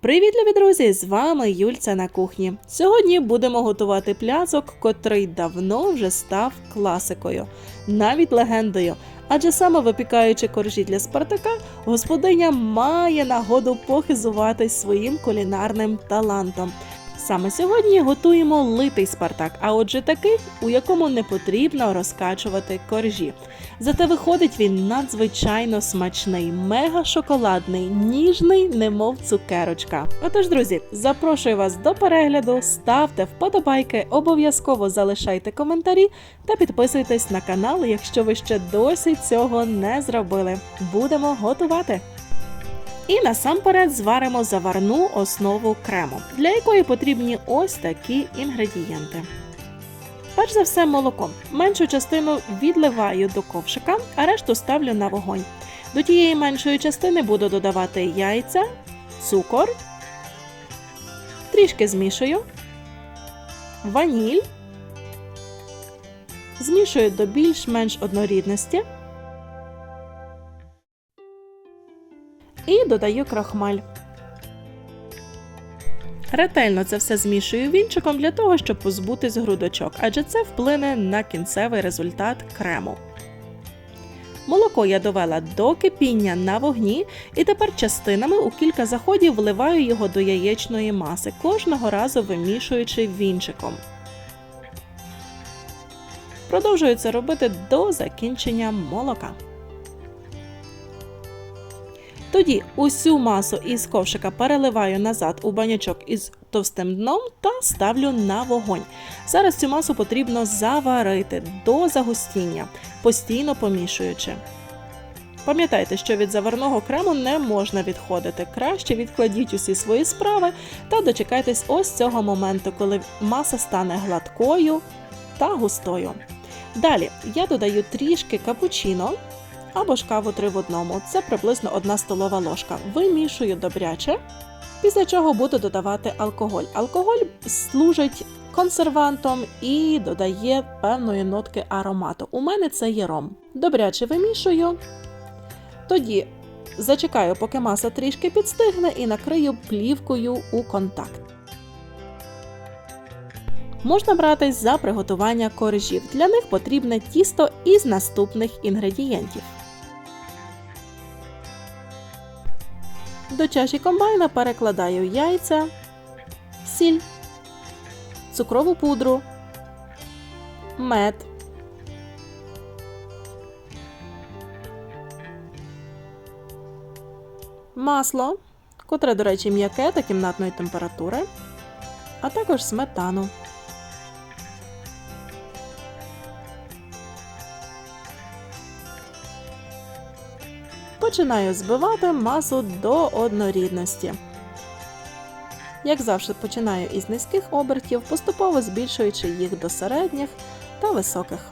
Привіт, любі друзі! З вами Юльця на кухні. Сьогодні будемо готувати пляцок, котрий давно вже став класикою, навіть легендою. Адже саме випікаючи коржі для Спартака, господиня має нагоду похизуватись своїм кулінарним талантом. Саме сьогодні готуємо литий Спартак, а отже такий, у якому не потрібно розкачувати коржі. Зате виходить він надзвичайно смачний, мега шоколадний, ніжний, немов цукерочка. Отож, друзі, запрошую вас до перегляду, ставте вподобайки, обов'язково залишайте коментарі та підписуйтесь на канал, якщо ви ще досі цього не зробили. Будемо готувати. І насамперед зваримо заварну основу крему, для якої потрібні ось такі інгредієнти. Перш за все молоко. Меншу частину відливаю до ковшика, а решту ставлю на вогонь. До тієї меншої частини буду додавати яйця, цукор, трішки змішую, ваніль, змішую до більш-менш однорідності і додаю крахмаль. Ретельно це все змішую вінчиком для того, щоб позбутись грудочок, адже це вплине на кінцевий результат крему. Молоко я довела до кипіння на вогні і тепер частинами у кілька заходів вливаю його до яєчної маси, кожного разу вимішуючи вінчиком. Продовжую це робити до закінчення молока. Тоді усю масу із ковшика переливаю назад у банячок із товстим дном та ставлю на вогонь. Зараз цю масу потрібно заварити до загустіння, постійно помішуючи. Пам'ятайте, що від заварного крему не можна відходити. Краще відкладіть усі свої справи та дочекайтесь ось цього моменту, коли маса стане гладкою та густою. Далі я додаю трішки капучино або ж каву 3 в одному. Це приблизно 1 столова ложка. Вимішую добряче, після чого буду додавати алкоголь. Алкоголь служить консервантом і додає певної нотки аромату. У мене це є ром. Добряче вимішую. Тоді зачекаю, поки маса трішки підстигне, і накрию плівкою у контакт. Можна братись за приготування коржів. Для них потрібне тісто із наступних інгредієнтів. До чаші комбайна перекладаю яйця, сіль, цукрову пудру, мед, масло, котре, до речі, м'яке та кімнатної температури, а також сметану. Починаю збивати масу до однорідності. Як завжди, починаю із низьких обертів, поступово збільшуючи їх до середніх та високих.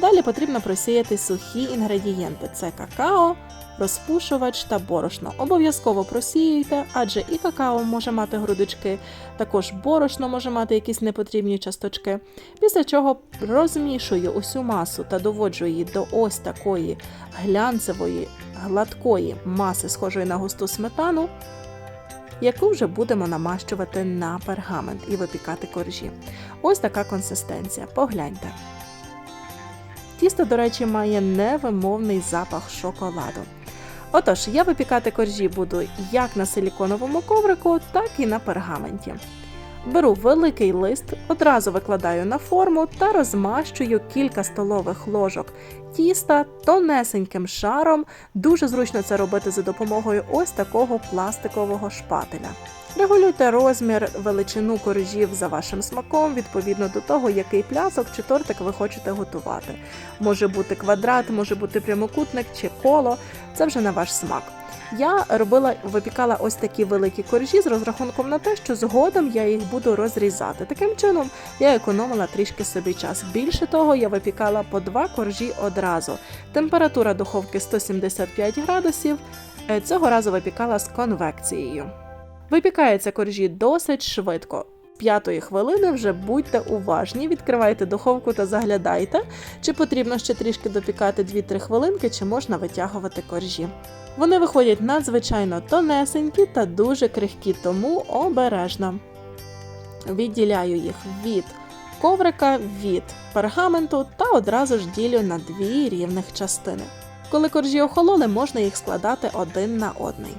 Далі потрібно просіяти сухі інгредієнти: це какао, розпушувач та борошно. Обов'язково просіюйте, адже і какао може мати грудочки, також борошно може мати якісь непотрібні часточки. Після чого розмішую усю масу та доводжу її до ось такої глянцевої, гладкої маси, схожої на густу сметану. Яку вже будемо намащувати на пергамент і випікати коржі. Ось така консистенція. Погляньте. Тісто, до речі, має невимовний запах шоколаду. Отож, я випікати коржі буду як на силіконовому коврику, так і на пергаменті. Беру великий лист, одразу викладаю на форму та розмащую кілька столових ложок тіста тонесеньким шаром. Дуже зручно це робити за допомогою ось такого пластикового шпателя. Регулюйте розмір, величину коржів за вашим смаком відповідно до того, який плясок чи тортик ви хочете готувати. Може бути квадрат, може бути прямокутник чи коло. Це вже на ваш смак. Я робила, випікала ось такі великі коржі з розрахунком на те, що згодом я їх буду розрізати. Таким чином я економила трішки собі час. Більше того, я випікала по два коржі одразу. Температура духовки 175 градусів. Е, Цього разу випікала з конвекцією. Випікаються коржі досить швидко. П'ятої хвилини вже будьте уважні, відкривайте духовку та заглядайте, чи потрібно ще трішки допікати 2-3 хвилинки, чи можна витягувати коржі. Вони виходять надзвичайно тонесенькі та дуже крихкі, тому обережно. Відділяю їх від коврика, від пергаменту та одразу ж ділю на дві рівних частини. Коли коржі охололи, можна їх складати один на одний.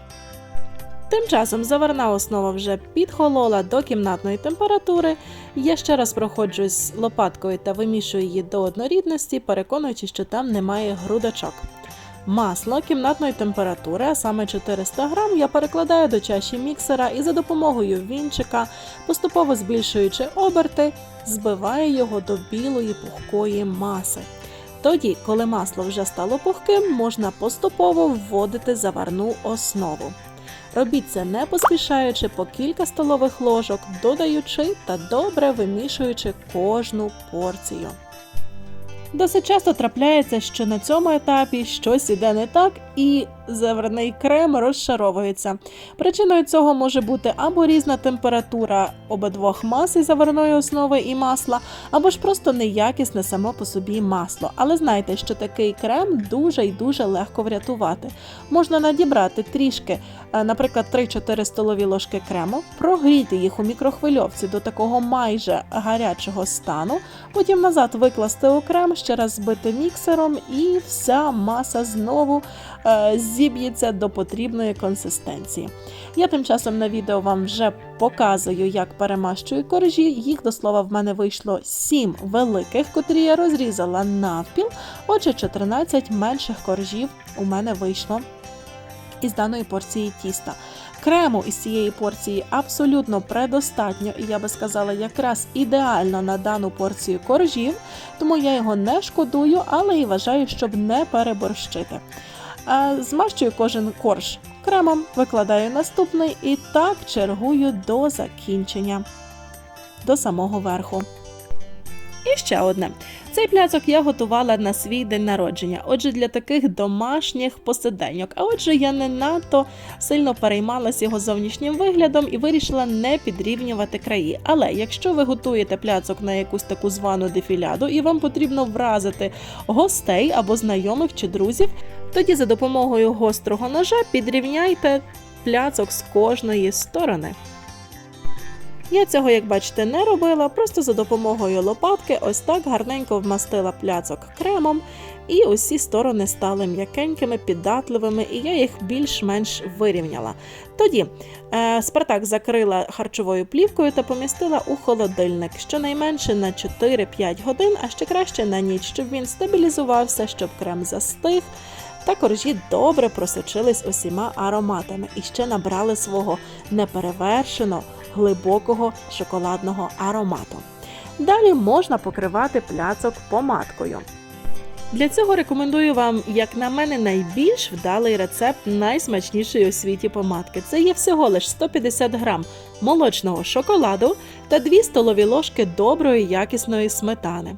Тим часом заварна основа вже підхолола до кімнатної температури. Я ще раз проходжусь лопаткою та вимішую її до однорідності, переконуючи, що там немає грудочок. Масло кімнатної температури, а саме 400 грам, я перекладаю до чаші міксера і за допомогою вінчика, поступово збільшуючи оберти, збиваю його до білої пухкої маси. Тоді, коли масло вже стало пухким, можна поступово вводити заварну основу. Робіть це не поспішаючи по кілька столових ложок, додаючи та добре вимішуючи кожну порцію. Досить часто трапляється, що на цьому етапі щось іде не так, і заварний крем розшаровується. Причиною цього може бути або різна температура обидвох мас із заварної основи і масла, або ж просто неякісне само по собі масло. Але знайте, що такий крем дуже і дуже легко врятувати. Можна надібрати трішки, е, наприклад, 3-4 столові ложки крему, прогріти їх у мікрохвильовці до такого майже гарячого стану, потім назад викласти у крем, ще раз збити міксером, і вся маса знову е, зіб'ється до потрібної консистенції. Я тим часом на відео вам вже показую, як перемащую коржі. Їх до слова в мене вийшло 7 великих, котрі я розрізала навпіл. Отже, 14 менших коржів у мене вийшло із даної порції тіста. Крему із цієї порції абсолютно предостатньо, і я би сказала, якраз ідеально на дану порцію коржів, тому я його не шкодую, але і вважаю, щоб не переборщити. Змащую кожен корж кремом, викладаю наступний і так чергую до закінчення, до самого верху. І ще одне. Цей пляцок я готувала на свій день народження. Отже, для таких домашніх посиденьок. А отже, я не надто сильно переймалась його зовнішнім виглядом і вирішила не підрівнювати краї. Але якщо ви готуєте пляцок на якусь таку звану дефіляду і вам потрібно вразити гостей або знайомих чи друзів, тоді за допомогою гострого ножа підрівняйте пляцок з кожної сторони. Я цього, як бачите, не робила, просто за допомогою лопатки ось так гарненько вмастила пляцок кремом, і усі сторони стали м'якенькими, піддатливими, і я їх більш-менш вирівняла. Тоді е, Спартак закрила харчовою плівкою та помістила у холодильник щонайменше на 4-5 годин, а ще краще на ніч, щоб він стабілізувався, щоб крем застиг. Та коржі добре просочились усіма ароматами і ще набрали свого неперевершено глибокого шоколадного аромату. Далі можна покривати пляцок помадкою. Для цього рекомендую вам, як на мене, найбільш вдалий рецепт найсмачнішої у світі помадки. Це є всього лише 150 грам молочного шоколаду та 2 столові ложки доброї якісної сметани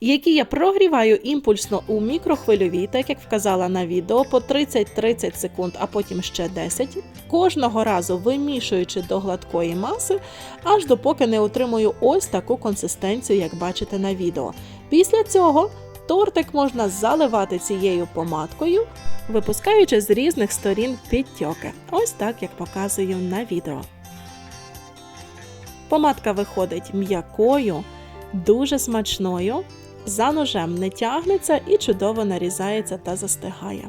які я прогріваю імпульсно у мікрохвильовій, так як вказала на відео, по 30-30 секунд, а потім ще 10, кожного разу вимішуючи до гладкої маси, аж допоки не отримую ось таку консистенцію, як бачите на відео. Після цього тортик можна заливати цією помадкою, випускаючи з різних сторін підтьоки. Ось так, як показую на відео. Помадка виходить м'якою, дуже смачною, за ножем не тягнеться і чудово нарізається та застигає.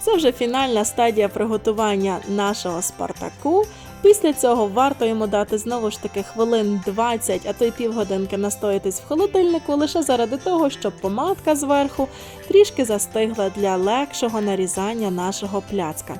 Це вже фінальна стадія приготування нашого спартаку. Після цього варто йому дати знову ж таки хвилин 20, а то й півгодинки настоятись в холодильнику лише заради того, щоб помадка зверху трішки застигла для легшого нарізання нашого пляцка.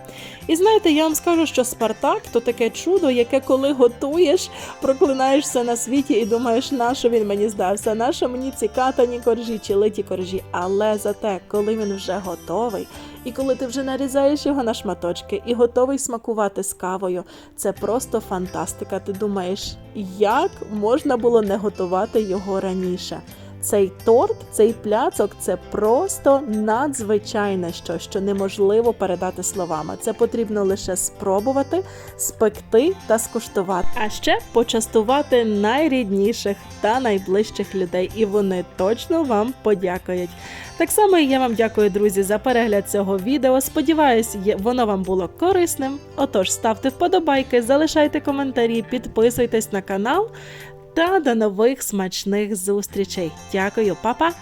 І знаєте, я вам скажу, що Спартак то таке чудо, яке коли готуєш, проклинаєшся на світі і думаєш, на він мені здався, на мені ці катані коржі чи литі коржі. Але зате, коли він вже готовий, і коли ти вже нарізаєш його на шматочки і готовий смакувати з кавою, це просто фантастика. Ти думаєш, як можна було не готувати його раніше? Цей торт, цей пляцок це просто надзвичайне що, що неможливо передати словами. Це потрібно лише спробувати, спекти та скуштувати. А ще почастувати найрідніших та найближчих людей, і вони точно вам подякують. Так само і я вам дякую, друзі, за перегляд цього відео. Сподіваюсь, воно вам було корисним. Отож, ставте вподобайки, залишайте коментарі, підписуйтесь на канал. Та до нових смачних зустрічей. Дякую, па-па!